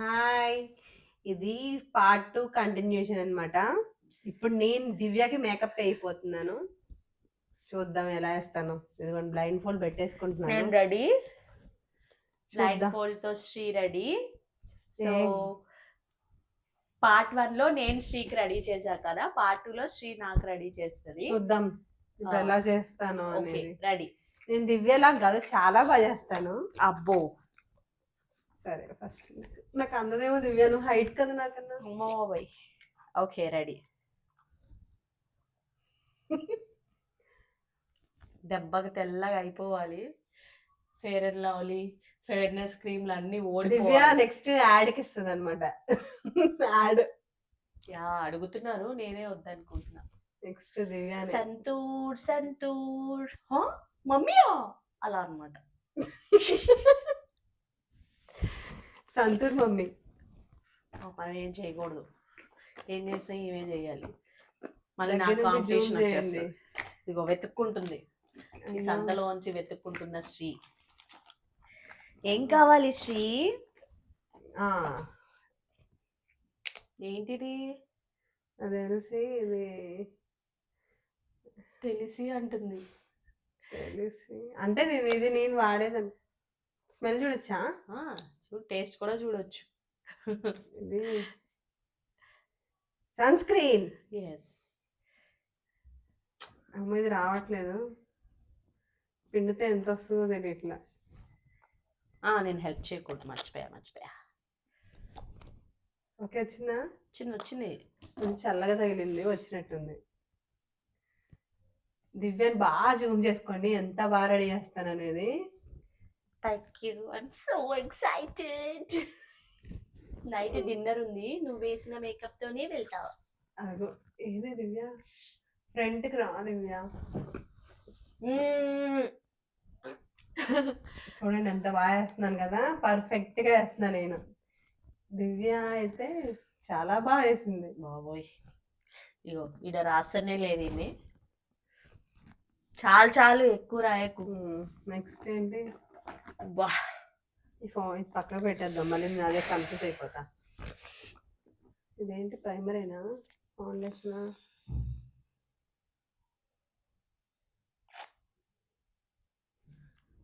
Hi. ఇది part two continuation అన్నమాట. ఇప్పుడు నేను దివ్యకి మేకప్ అయిపోతున్నాను. చూద్దాం ఎలా వేస్తాను. ఇదిగోండి బ్లైండ్ ఫోల్డ్ నేను పెట్టేసుకుంటున్నాను రెడీ. బ్లైండ్ ఫోల్డ్తో శ్రీ రెడీ. సో? పార్ట్ వన్లో నేను శ్రీకి రెడీ చేశా కదా. పార్ట్ టూ లో శ్రీ నాకు రెడీ చేస్తుంది. చూద్దాం. ఇప్పుడు. ఎలా చేస్తాను రెడీ. నేను దివ్యలా కాదు చాలా బాగా చేస్తాను. అబ్బో. సరే ఫస్ట్ నాకు అందదేమో దివ్య నువ్వు హైట్ కదా నాకన్నా. అమ్మో బాయ్ ఓకే రెడీ. దెబ్బకి తెల్లగా అయిపోవాలి. ఫేర్ అండ్ లవ్లీ ఫెయిర్నెస్ క్రీమ్లు అన్ని దివ్య ఓడిపోవాలి. నెక్స్ట్ యాడ్కి ఇస్తుంది అనమాట యాడ్ యా అడుగుతున్నారు నేనే వద్దనుకుంటున్నా. నెక్స్ట్ దివ్య సంతూర్ సంతూర్. హా? మమ్మీయా? అలా అన్నమాట. సంతూర్ మమ్మీ. మనం ఏం చేయకూడదు. ఏం చేసినా ఇవే చేయాలి. మళ్ళీ నాకు కాంపిటీషన్. వచ్చేస్తుంది. ఇదిగో వెతుక్కుంటుంది. ఈ సంతలోంచి వెతుక్కుంటున్న శ్రీ. ఏం కావాలి శ్రీ? ఆ, ఏంటిది? అది తెలిసి ఇది తెలిసి అంటుంది. తెలిసి. అంటే నేను ఇది నేను వాడేదాన్ని. స్మెల్ చూడొచ్చా? ఆ, చూడు టేస్ట్ కూడా చూడొచ్చు. ఇది సన్ స్క్రీన్. ఎస్ అమ్మ ఇది రావట్లేదు. పిండితే ఎంత వస్తుందో తెలియట్లా. నేను హెల్ప్ చేయకూడదు మర్చిపోయా మర్చిపోయా. ఓకే వచ్చిందా? చిన్న వచ్చింది. చల్లగా తగిలింది వచ్చినట్టుంది. దివ్యాన్ని బాగా జూమ్ చేసుకోండి ఎంత బాగా రెడీ చేస్తాను అనేది thank you I'm so excited night dinner ఉంది. నువ్వు వేసిన మేకప్ తోనే వెళ్తావు. అదిగో ఏదే దివ్య? ఫ్రంట్కి రా దివ్య? చూడండి ఎంత బాగా వేస్తున్నాను కదా. పర్ఫెక్ట్గా వేస్తున్నాను నేను. దివ్య అయితే చాలా బాగా వేసింది. బాబోయ్. ఇగో ఈడ రాసనే లేదు ఈమె. చాలు చాలు ఎక్కువ రాయకు. నెక్స్ట్ ఏంటి? అబ్బా. ఈ ఫోన్ ఇది పక్కకు పెట్టేద్దాం మళ్ళీ నేను అదే కన్ఫ్యూజ్ అయిపోతా. ఇదేంటి ప్రైమరేనా? ఫౌండేషన్?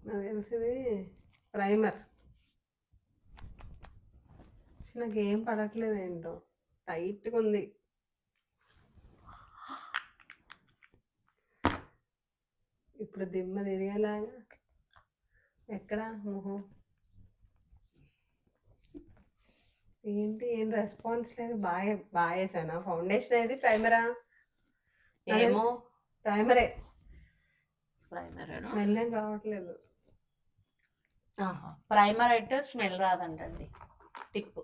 నాకు తెలిసింది ప్రైమర్. నాకు ఏం పడట్లేదు ఏంటో. టైట్గా ఉంది. ఇప్పుడు దిమ్మ తిరిగేలాగా. ఎక్కడ? మొహం ఏంటి? ఏం రెస్పాన్స్ లేదు. బాగా బాగా వేసానా ఫౌండేషన్ అయితే ప్రైమరా ఏమో. ప్రైమరే ప్రైమర్ స్మెల్ ఏం రావట్లేదు. ప్రైమర్ అయితే స్మెల్ రాదంటండి. టిప్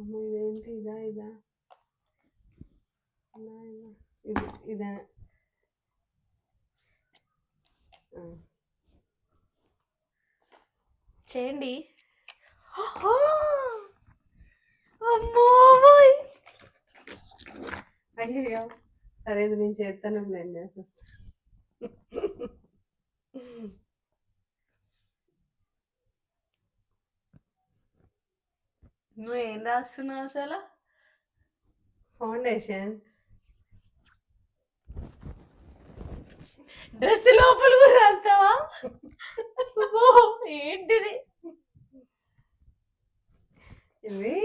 అమ్మ ఇదేంటి? ఇదా ఇదా. ఇది ఇదా. చేయండి. అయ్యో సరే ఇది నేను చేస్తాను నేను చేసేస్తా. నువ్వు ఏం రాస్తున్నావు అసలు? ఫౌండేషన్. డ్రెస్ లోపల కూడా రాస్తావా? ఏంటిది? ఇది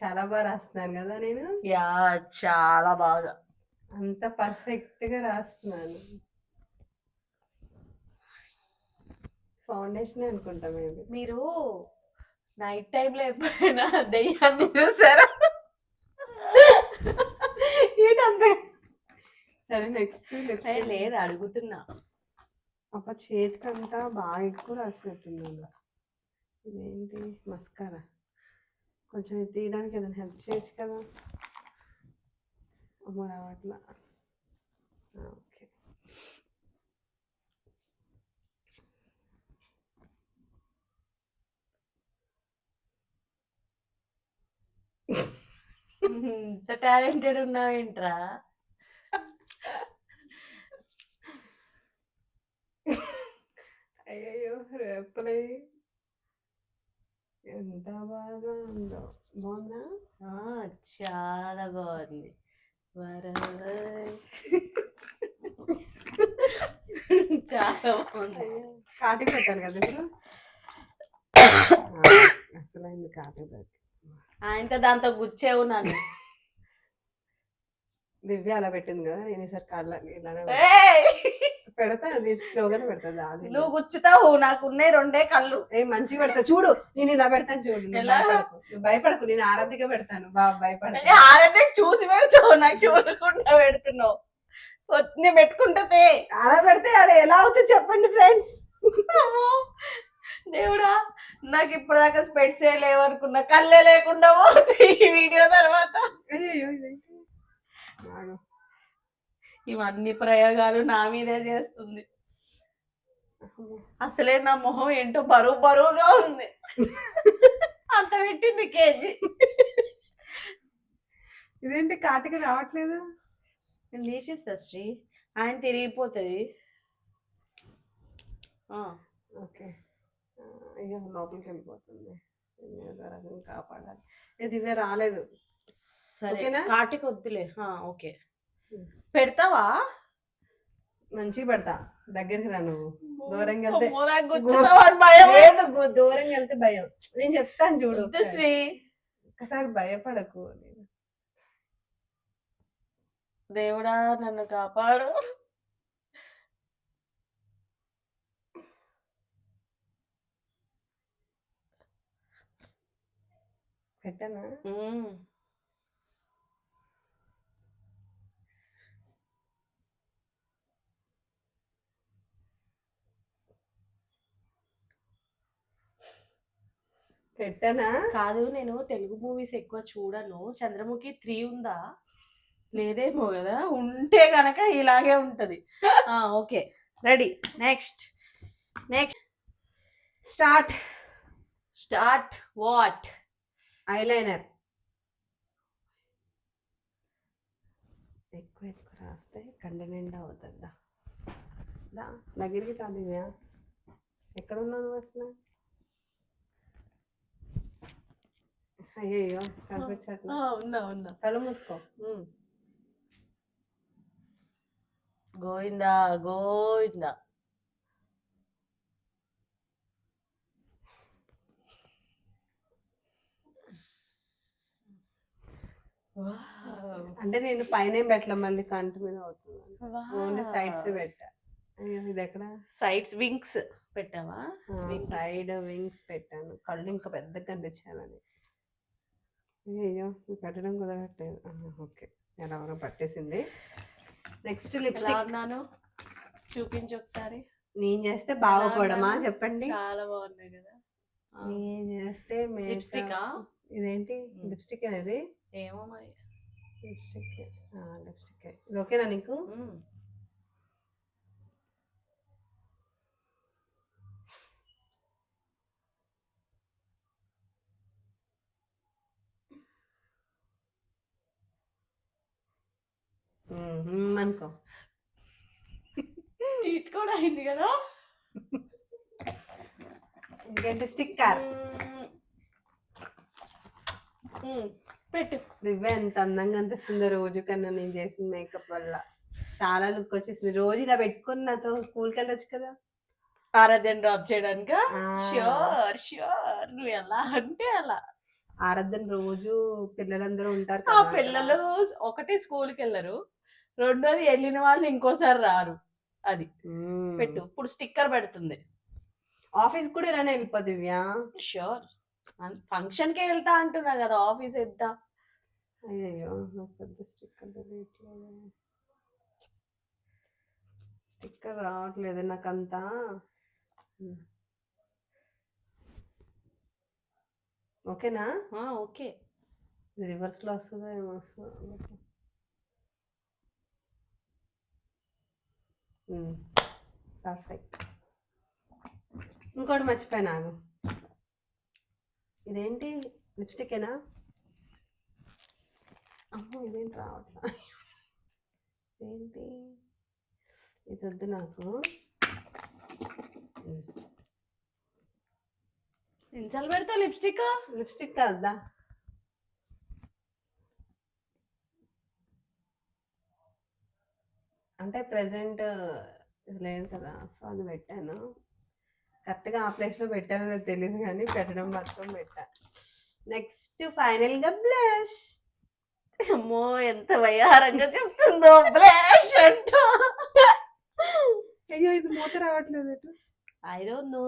చాలా బాగా రాస్తున్నాను కదా నేను. యా చాలా బాగా. అంత పర్ఫెక్ట్గా రాస్తున్నాను. ఫౌండేషన్ అనుకుంటా మేబీ. మీరు నైట్ టైంలో ఎప్పుడైనా దెయ్యాన్ని చూసారా? సరే నెక్స్ట్ నెక్స్ట్ లేదు అడుగుతున్నా. అప్ప చేతికి అంతా బాగా ఎక్కువ రాసినట్టున్నాను ఇదేంటి? మస్కారా. కొంచెం తీయడానికి ఏదైనా హెల్ప్ చేయొచ్చు కదా. అమ్మ రావట్లా. ఓకే. ఇంత టాలెంటెడ్ ఉన్నావేంట్రా? అయ్యయ్యో రేపులే ఎంత బాగా ఉందో బాగుందా చాలా బాగుంది. చాలా బాగుంది కాటి పెట్టాను కదా అసలు అయింది కాటి పెట్టి ఆయనతో దాంతో గుచ్చేవు నన్ను దివ్య అలా పెట్టింది కదా నేను ఈసారి కాళ్ళ ఇలానే! పెడతా అది స్లోగానే పెడతా అది నువ్వు గుచ్చుతావు నాకు ఉన్నాయి రెండే కళ్ళు. ఏ మంచిగా పెడతా. చూడు నేను ఇలా పెడతాను చూడు? భయపడకు. నేను ఆరాధిగా పెడతాను. బాగా భయపడకు. ఆరైతే చూసి పెడతావు నాకు చూడకుండా పెడుతున్నావు. నేను పెట్టుకుంటే అలా పెడితే అది ఎలా అవుతుంది చెప్పండి ఫ్రెండ్స్ దేవుడా నాకు ఇప్పటిదాకా స్పెట్స్ లేవనుకున్నా కళ్ళే లేకుండా పోతే ఈ వీడియో తర్వాత. ఇవన్నీ ప్రయోగాలు నా మీదే చేస్తుంది. అసలే నా మొహం ఏంటో బరువు బరువుగా ఉంది. అంత పెట్టింది కేజీ. ఇదేంటి కాటికి రావట్లేదు? నేను తీసిస్తా శ్రీ. ఆయన తిరిగిపోతుంది. ఓకే. అయ్యో లోపలికి వెళ్ళిపోతుంది. కాపాడాలి. ఏ దివ్య రాలేదు. సరే? కాటికి వద్దులే. ఓకే. పెడతావా? మంచిగా పెడతా. దగ్గరికి రా నువ్వు. దూరంగా వెళ్తే- లేదు దూరంగా వెళ్తే భయం. నేను చెప్తాను చూడు. శ్రీ. ఒకసారి భయపడకు దేవుడా నన్ను కాపాడు. పెట్టనా? పెట్టనా? కాదు నేను తెలుగు మూవీస్ ఎక్కువ చూడను. చంద్రముఖి త్రీ ఉందా? లేదేమో కదా. ఉంటే గనక ఇలాగే ఉంటది. Okay. Ready. Next. Next. Start. Start what? Eyeliner. ఎక్కువ ఎక్కువ రాస్తే కండ నిండా అవుతుందా. దా దగ్గరికి కాదు ఇవ్యా ఎక్కడ ఉన్నాను అసలు? కనిపించట్లా ఉందా ఉందా కళ్ళు మూసుకో. గోవిందా గోవిందా. అంటే నేను పైన పెట్టలే మళ్ళీ కంటి మీద అవుతుంది. Only sides. పెట్టా. అయ్యో ఇది ఎక్కడ సైడ్స్ వింగ్స్ పెట్టావా. సైడ్ వింగ్స్ పెట్టాను. కళ్ళు ఇంకా పెద్దగా కనిపించాలని అయ్యో పెట్టడం కుదరట్లేదు. ఓకే. ఎలా పట్టేసింది. నెక్స్ట్ లిప్స్టిక్ ఉన్నాను? చూపించు ఒకసారి. నేను చేస్తే బాగోకూడమా? చెప్పండి. చాలా బాగున్నాయి కదా. నేను చేస్తే లిప్స్టికా ఇదేంటి. లిప్స్టిక్ అనేది ఏమో మరి. లిప్స్టిక్ లిప్స్టిక్ ఇది ఓకేనా నీకు? అనుకో. టీత్ కూడా అయింది కదా? ఇంకేంటి స్టిక్కర్. పెట్టు. దివ్య ఎంత అందంగా అనిపిస్తుందో రోజు కన్నా నేను చేసిన మేకప్ వల్ల. చాలా లుక్ వచ్చేసింది. రోజు ఇలా పెట్టుకొని నాతో స్కూల్కి వెళ్ళొచ్చు కదా. ఆరాధ్యం డ్రాప్ చేయడానిక. ష్యూర్ ష్యూర్ నువ్వు ఎలా అంటే అలా. ఆరాధన రోజు పిల్లలందరూ ఉంటారు ఆ పిల్లలు ఒకటే స్కూల్కి వెళ్ళరు. రెండోది వెళ్ళిన వాళ్ళు ఇంకోసారి రారు. అది. పెట్టు. ఇప్పుడు స్టిక్కర్ పెడుతుంది. ఆఫీస్ కూడా ఇలానే వెళ్ళిపో దివ్య. షూర్. ఫంక్షన్కి వెళ్తా అంటున్నా కదా ఆఫీస్ ఎంత అయ్యో నాకు పెద్ద స్టిక్కర్ తెలియట్లేదు. స్టిక్కర్ రావట్లేదు నాకంతా. ఓకేనా? ఓకే. రివర్స్లో వస్తుందో ఏమో వస్తుందో పర్ఫెక్ట్ ఇంకోటి మర్చిపోయినా ఆగు. ఇదేంటి? లిప్స్టికేనా అమ్మో ఇదేంటి రావట్లా? ఏంటి ఇది వద్దు నాకు. ఇన్సాల్ పెడతా లిప్స్టిక్? లిప్స్టిక్ కదా అంటే ప్రెసెంట్ లేదు కదా సో అది పెట్టాను. కరెక్ట్గా ఆ ప్లేస్లో పెట్టానో తెలియదు కానీ పెట్టడం మాత్రం పెట్టా. నెక్స్ట్ ఫైనల్గా బ్లష్. అమ్మో ఎంత వయ్యారంగా చెప్తుందో బ్లాష్ అంట. అయ్యో ఇది మూత రావట్లేదు ఐ డోంట్ నో.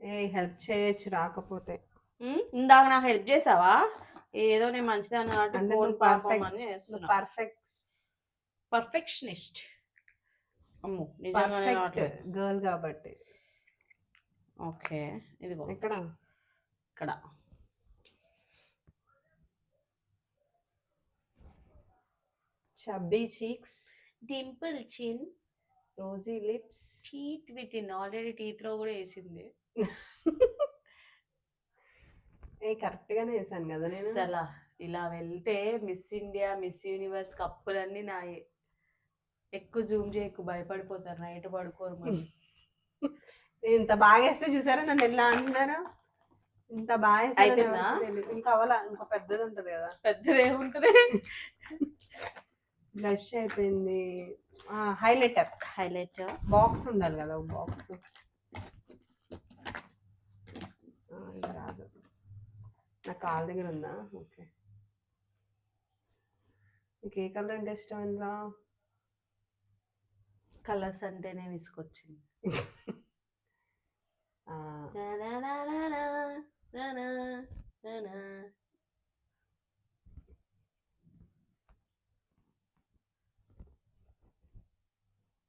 ఏ హెల్ప్ చేయొచ్చు రాకపోతే. ఇందాక నాకు హెల్ప్ చేసావా? ఏదో నేను నువ్వు పాపం perfect- అని చేస్తున్నా. పర్ఫెక్ట్ పర్ఫెక్షనిస్ట్ అమ్మో నిజంగానే పర్ఫెక్ట్ గర్ల్ కాబట్టి. ఓకే ఇదిగో. ఎక్కడ? ఇక్కడ. Chubby cheeks dimple chin rosy lips teeth with in already టీత్లో కూడా వేసింది. కరెక్ట్ గానే వేసాను కదా నేను. అసలు ఇలా వెళ్తే మిస్ ఇండియా మిస్ యూనివర్స్ కప్పులన్నీ నాయే ఎక్కువ జూమ్ చేయకు భయపడిపోతారు. నైట్ పడుకోరు మరి. ఇంత బాగా వేస్తే చూసారా నన్ను ఎలా అంటున్నారా? ఇంత బాగా అయిపోయిందా? ఇంకా అవలా ఇంకో పెద్దది ఉంటది కదా. పెద్దది ఏముంటది? బ్లష్ అయిపోయింది. హైలైటర్. హైలైట్ బాక్స్ ఉండాలి కదా బాక్స్. రాదు. నా కాల్ దగ్గర ఉందా? ఓకే. నీకు ఏ కలర్ అంటే ఇష్టం ఇందులో కలర్స్ అంటేనే విసుకొచ్చింది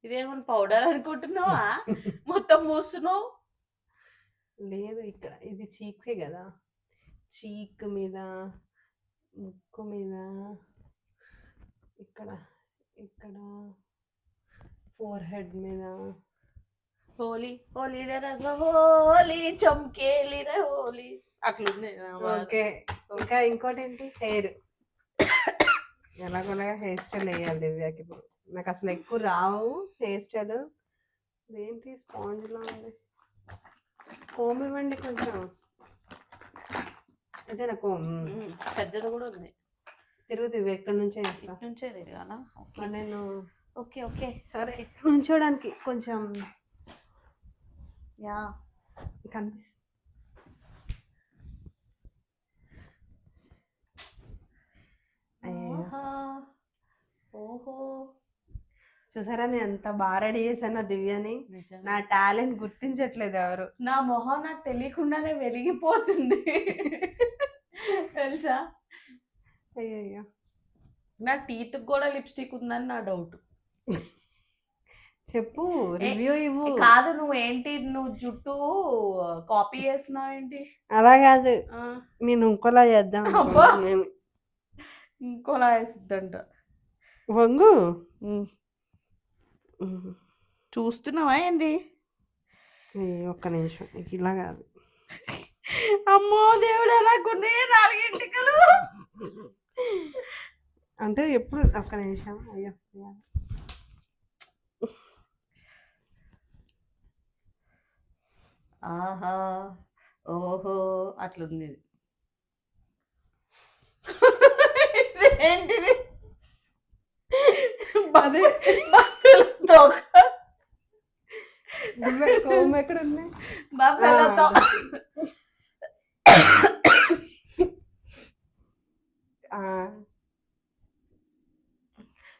ఇదేమన్నా పౌడర్ అనుకుంటున్నావా? మొత్తం మూస్తున్నావు లేదు ఇక్కడ ఇది చీక్సే కదా. చీక్ మీద ముక్కు మీద ఇక్కడ ఇక్కడ ఫోర్ హెడ్ మీద. హోలీ హోలీ రంగ హోలీ చంకేలి హోలీ. అట్లుంది నా ఓకే. ఇంకా ఇంకోటి ఏంటి హెయిర్. ఎలాగోలాగా హెయిర్ స్టైల్ వేయాలి దివ్యాకి ఇప్పుడు. నాకు అసలు ఎక్కువ రావు హెయిర్ స్టైల్. ఏంటి స్పాంజ్లో ఉంది? కోమివ్వండి కొంచెం. అదే నా కోమ్ ఉమ్, పెద్దది కూడా ఉంది. తిరుగు దివ్య ఎక్కడి నుంచే నుంచే తిరగాల? నేను ఓకే ఓకే. సరే. నుంచోడానికి కొంచెం యా కనిపిస్తుంది. ఓహో. చూసారా? నేను ఎంత బాగా రెడీ చేశాను దివ్యని. నా టాలెంట్ గుర్తించట్లేదు ఎవరు. నా మొహం నాకు తెలియకుండానే వెలిగిపోతుంది. తెలుసా? అయ్యయ్యో. నా టీత్ కూడా లిప్స్టిక్ ఉందని నా డౌట్. చెప్పు రివ్యూ ఇవ్వు. కాదు నువ్వు ఏంటి? నువ్వు జుట్టు కాపీ చేస్తున్నావు ఏంటి? అలా కాదు. నేను ఇంకోలా చేద్దాం. ఇంకోలా వేసిద్దంట వంగు. చూస్తున్నావా ఏంటి అయ్యో, ఒక్క నిమిషం. ఇలా కాదు. అమ్మో దేవుడు అలాగుండే నాలుగింటికలు అంటే ఎప్పుడు? ఒక్క నిమిషం. అయ్యో. ఆహా ఓహో అట్లుంది. ఏంటిది అదే. తోక. దివ్య కోమ్ ఎక్కడ ఉన్నాయి ఆ.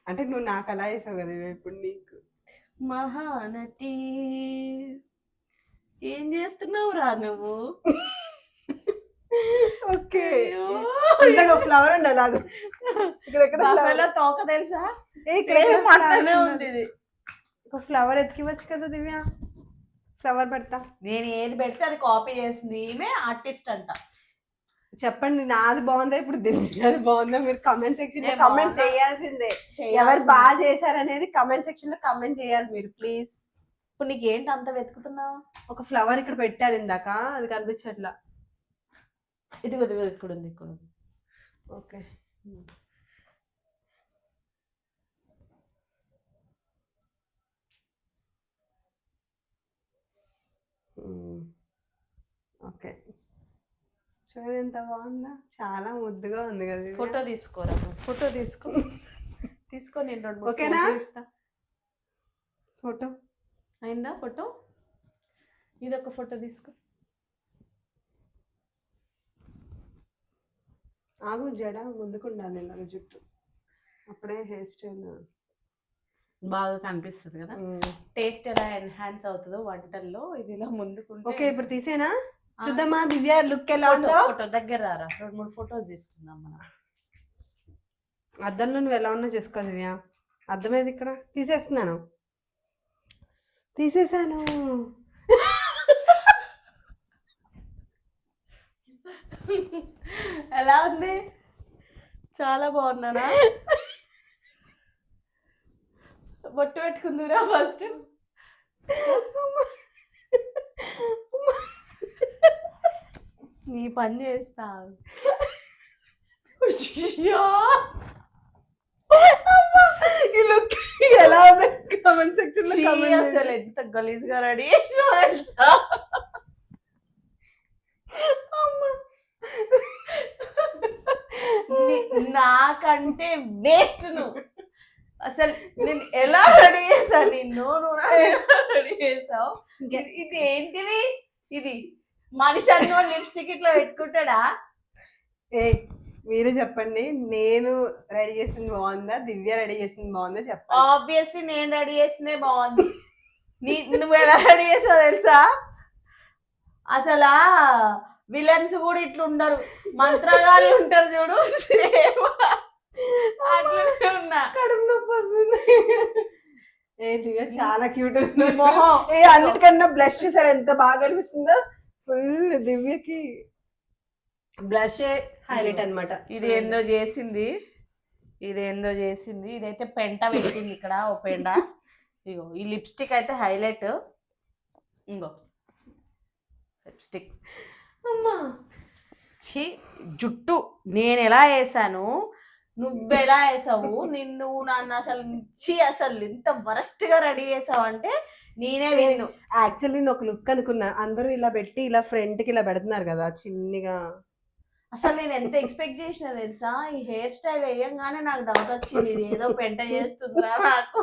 అంటే నువ్వు నాకు అలా చేసావు కదా ఇప్పుడు నీకు. మహానటి. ఏం చేస్తున్నావు రా నువ్వు? ఓకే. ఫ్లవర్ ఉండే నాకు ఇక్కడ? తోక తెలుసా? ఏ? ఉంది ఇది. ఒక ఫ్లవర్ ఎత్తికివచ్చు కదా దివ్య? ఫ్లవర్ పెడతా. నేను ఏది పెడితే అది కాపీ చేసింది ఈమె ఆర్టిస్ట్ అంట. చెప్పండి నాది బాగుందా ఇప్పుడు దివ్యది బాగుందా? మీరు కమెంట్ సెక్షన్లో కమెంట్. చేయాల్సిందే. ఎవరు. బాగా చేశారనేది కమెంట్ సెక్షన్లో కమెంట్ చేయాలి మీరు ప్లీజ్ ఇప్పుడు నీకు ఏంటి అంత వెతుకుతున్నావు? ఒక ఫ్లవర్ ఇక్కడ పెట్టారు ఇందాక అది కనిపించట్లా. ఇదిగో ఇక్కడ ఉంది ఇక్కడ ఉంది ఓకే ఓకే. చూడండి ఎంత బాగుందా? చాలా ముద్దుగా ఉంది కదా. ఫోటో తీసుకోరా? ఫోటో తీసుకో. తీసుకో నేను రెండు ఓకేనా? ఇస్తా ఫోటో. అయిందా ఫోటో? ఇది ఒక ఫోటో తీసుకో. ఆగు జడ ముందుకు ఉండాలి ఇలాగ జుట్టు. అప్పుడే హెయిర్ స్టైల్. బాగా కనిపిస్తుంది కదా. టేస్ట్ ఎలా ఎన్హాన్స్ అవుతుందో వంటల్లో ఇది ఇలా ముందుకుంటే ఓకే ఇప్పుడు తీసేనా? చూద్దామా దివ్య లుక్ ఎలా ఉందో? ఫోటో దగ్గర రారా రెండు మూడు ఫోటోస్ తీసుకుందాం మనం. అద్దంలో నువ్వు ఎలా ఉన్నా చూసుకో దివ్య. అర్థమైంది ఇక్కడ? తీసేస్తున్నాను. తీసేసాను ఎలా ఉంది? చాలా బాగున్నానా? బొట్టు పెట్టుకుందురా ఫస్ట్. నీ పని చేస్తా. ఈ లుక్ ఎలా ఉంది? కామెంట్ సెక్షన్లో అసలు ఎంత గలీజ్గా రెడీ తెలుసా? నాకంటే వేస్ట్ నువ్వు. అసలు నేను ఎలా రెడీ చేసా నిన్ను నువ్వు రెడీ చేసావు ఇది- ఏంటిది? ఇది మనిషి అన్న లిప్స్టిక్ ఇట్లా పెట్టుకుంటాడా? ఏ మీరు చెప్పండి. నేను రెడీ చేసింది బాగుందా? దివ్య రెడీ చేసింది బాగుందా? చెప్పండి. ఆబ్వియస్లీ నేను రెడీ చేసిందే బాగుంది. నీ నువ్వు ఎలా రెడీ చేసావు తెలుసా? అసలు విలన్స్ కూడా ఇట్లా ఉండరు మంత్రగాళ్ళు ఉంటారు చూడు. సేమ్. అట్లనే ఉన్నా. కడుపు నొప్పి వస్తుంది. ఏ దివ్య చాలా క్యూట్. ఏ అన్నిటికన్నా బ్లష్ చూసారు. ఎంత బాగా అనిపిస్తుందో. ఫుల్ దివ్యకి బ్లష్ హైలైట్ అన్నమాట. ఇది ఏందో చేసింది. ఇది ఏందో చేసింది. ఇదైతే పెంట పెట్టింది ఇక్కడ ఓ పెండ. ఇగో ఈ లిప్స్టిక్ అయితే హైలైట్ ఇంగో లిప్స్టిక్ అమ్మా. ఛీ జుట్టు నేను ఎలా వేసాను? నువ్వెలా వేసావు? నిన్ను నన్ను అసలు ఛీ అసలు ఇంత వరస్ట్గా రెడీ చేసావు అంటే నేనే విన్ను. యాక్చువల్లీ నేను ఒక లుక్ అనుకున్నా. అందరూ ఇలా పెట్టి ఇలా ఫ్రంట్కి ఇలా పెడుతున్నారు కదా చిన్నగా. అసలు నేను ఎంత ఎక్స్పెక్ట్ చేసిన తెలుసా? ఈ హెయిర్ స్టైల్ వేయంగానే నాకు డౌట్ వచ్చింది. ఇది ఏదో పెంట చేస్తుందిరా నాకు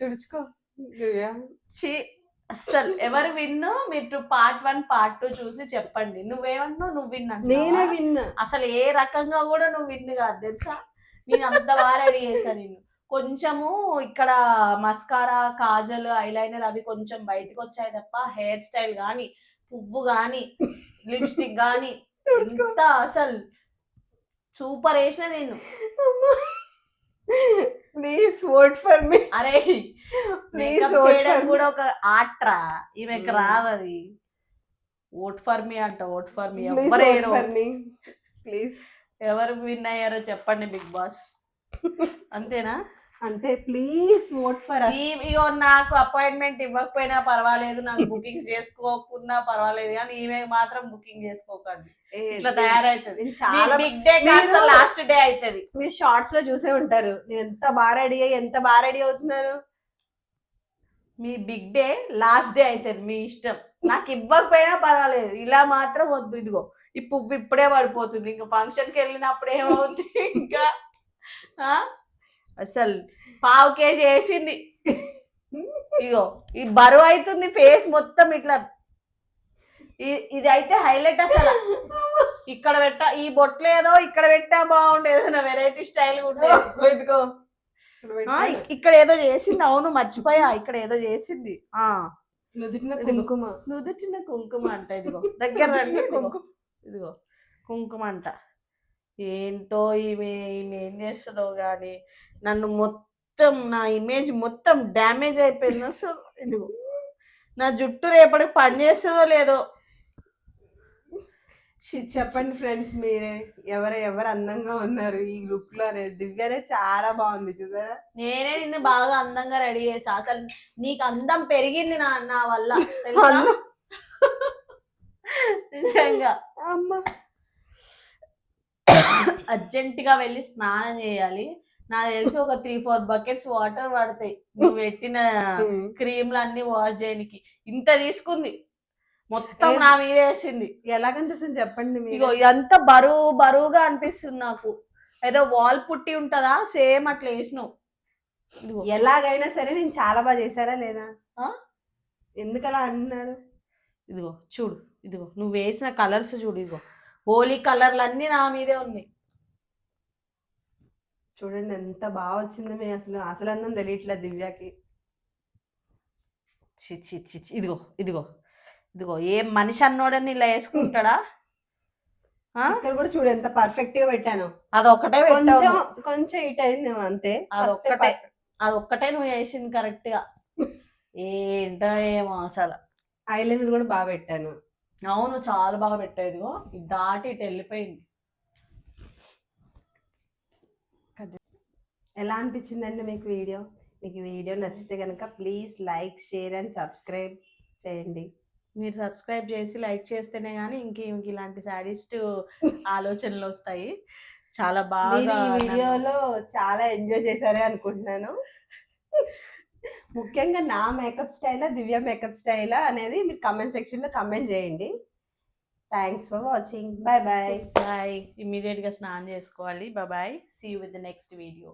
తుడుచుకో. అసలు ఎవరు విన్ను మీరు పార్ట్ వన్ పార్ట్ టూ చూసి చెప్పండి. నువ్వేమన్నావు నువ్వు విన్ నేనే? విన్నా. అసలు ఏ రకంగా కూడా నువ్వు విన్ను కాదు తెలుసా? నేను అంత బాగా రెడీ చేశాను నిన్ను. కొంచెము ఇక్కడ మస్కారా కాజల్ ఐలైనర్ అవి కొంచెం బయటకు వచ్చాయి తప్ప హెయిర్ స్టైల్ గాని పువ్వు గాని లిప్స్టిక్ ఎంత అసలు సూపర్ వేసిన నేను ప్లీజ్ ఓట్ ఫర్ మీ. అరే vote చేయడం. కూడా ఒక ఆట్రా ఈమెకి Mm. రాదది ఓట్ ఫర్ మీ అంట ఓట్ ఫర్ మీ. ప్లీజ్ ఎవరు ఓట్ ఫర్ మీ. ప్లీజ్. ఎవరు విన్ అయ్యారో చెప్పండి బిగ్ బాస్. అంతేనా? అంతే ప్లీజ్ ఓట్ ఫర్ ఇగో నాకు అపాయింట్మెంట్ ఇవ్వకపోయినా పర్వాలేదు నాకు బుకింగ్ చేసుకోకున్నా పర్వాలేదు కానీ ఈమె మాత్రం బుకింగ్ చేసుకోకండి. ఇట్లా తయారైతుంది. చాలా బిగ్ డే కాస్త లాస్ట్ డే అవుతుంది మీరు షార్ట్స్లో చూసే ఉంటారు. నేను ఎంత బాగా రెడీ అయ్యి ఎంత బాగా రెడీ అవుతున్నాను? మీ బిగ్ డే లాస్ట్ డే అవుతుంది మీ ఇష్టం. నాకు ఇవ్వకపోయినా పర్వాలేదు. ఇలా మాత్రం వద్దు ఇదిగో. ఈ పువ్వు ఇప్పుడే పడిపోతుంది. ఇంకా ఫంక్షన్కి వెళ్ళినప్పుడు ఏమవుతుంది? ఇంకా ఆ? అసలు పావు కేజీ వేసింది. ఇగో ఈ బరువు అవుతుంది ఫేస్ మొత్తం ఇట్లా. ఇది అయితే హైలైట్ అసలు. ఇక్కడ పెట్ట ఈ బొట్లు ఏదో ఇక్కడ పెట్టా బాగుండేది నా వెరైటీ స్టైల్ ఉండేది ఇదిగో ఇక్కడ ఏదో చేసింది అవును మర్చిపోయా ఇక్కడ ఏదో చేసింది. ఆ. నుదిటిన. కుంకుమ. నుదుటిన కుంకుమ అంట ఇదిగో. దగ్గర. కుంకుమ. ఇదిగో కుంకుమ అంట. ఏంటో ఈమె ఈమె ఏం చేస్తుందో గాని నన్ను మొత్తం నా ఇమేజ్ మొత్తం డ్యామేజ్ అయిపోయింది అసలు. ఇదిగో నా జుట్టు రేపటికి పని చేస్తుందో లేదో. చెప్పండి ఫ్రెండ్స్ మీరే. ఎవరు ఎవరు అందంగా ఉన్నారు? ఈ లుక్లో అనేది దివ్యనే చాలా బాగుంది చూసారా? నేనే నిన్ను బాగా అందంగా రెడీ చేసా అసలు నీకు అందం పెరిగింది నా నా వల్ల? నిజంగా. అమ్మ. అర్జెంట్గా వెళ్ళి స్నానం చేయాలి. నాకు తెలిసి ఒక త్రీ ఫోర్ బకెట్స్ వాటర్ పడతాయి. నువ్వు పెట్టిన క్రీమ్లు అన్ని వాష్ చేయడానికి ఇంత తీసుకుంది. మొత్తం? నా మీద వేసింది. ఎలా కనిపిస్తుంది చెప్పండి ఇగో ఇదంతా బరువు బరువుగా అనిపిస్తుంది నాకు. ఏదో వాల్ పుట్టి ఉంటదా? సేమ్ అట్లా వేసినావు. ఎలాగైనా సరే నేను చాలా బాగా చేశారా లేదా? ఆ? ఎందుకు అలా అంటున్నారు? ఇదిగో చూడు. ఇదిగో నువ్వు వేసిన కలర్స్ చూడు ఇదిగో. హోలీ కలర్లు అన్నీ నా మీదే ఉన్నాయి. చూడండి ఎంత బాగా వచ్చిందో మీ అసలు అసలు అందం తెలియట్లేదు దివ్యకి. చి చి చి చి. ఇదిగో ఇదిగో ఇదిగో ఏ మనిషి అన్నోడని ఇలా వేసుకుంటాడా? ఇక్కడ కూడా చూడు ఎంత పర్ఫెక్ట్గా పెట్టాను. అదొక్కటే కొంచెం పెట్టావు కొంచెం ఇట్ అయిందేమో అంతే. అదొక్కటే అదొక్కటే నువ్వు వేసింది కరెక్ట్గా. ఏంటో ఏమో అసలు. ఐలైనర్ కూడా బాగా పెట్టాను. అవును చాలా బాగా ఇదిగో. ఇది దాటి ఇటు వెళ్ళిపోయింది. ఎలా అనిపించిందండి మీకు వీడియో? మీకు వీడియో నచ్చితే కనుక please like share and subscribe చేయండి. మీరు సబ్స్క్రైబ్ చేసి లైక్ చేస్తేనే కానీ ఇంక ఇంక ఇలాంటి సాడిస్ట్ ఆలోచనలు వస్తాయి. చాలా బాగా వీడియోలో చాలా ఎంజాయ్ చేశారే అనుకుంటున్నాను. ముఖ్యంగా నా మేకప్ స్టైలా దివ్య మేకప్ స్టైలా అనేది మీరు కమెంట్ సెక్షన్లో కమెంట్ చేయండి. Thanks for watching bye bye bye ఇమ్మీడియట్గా స్నానం చేసుకోవాలి. Bye see you with the next video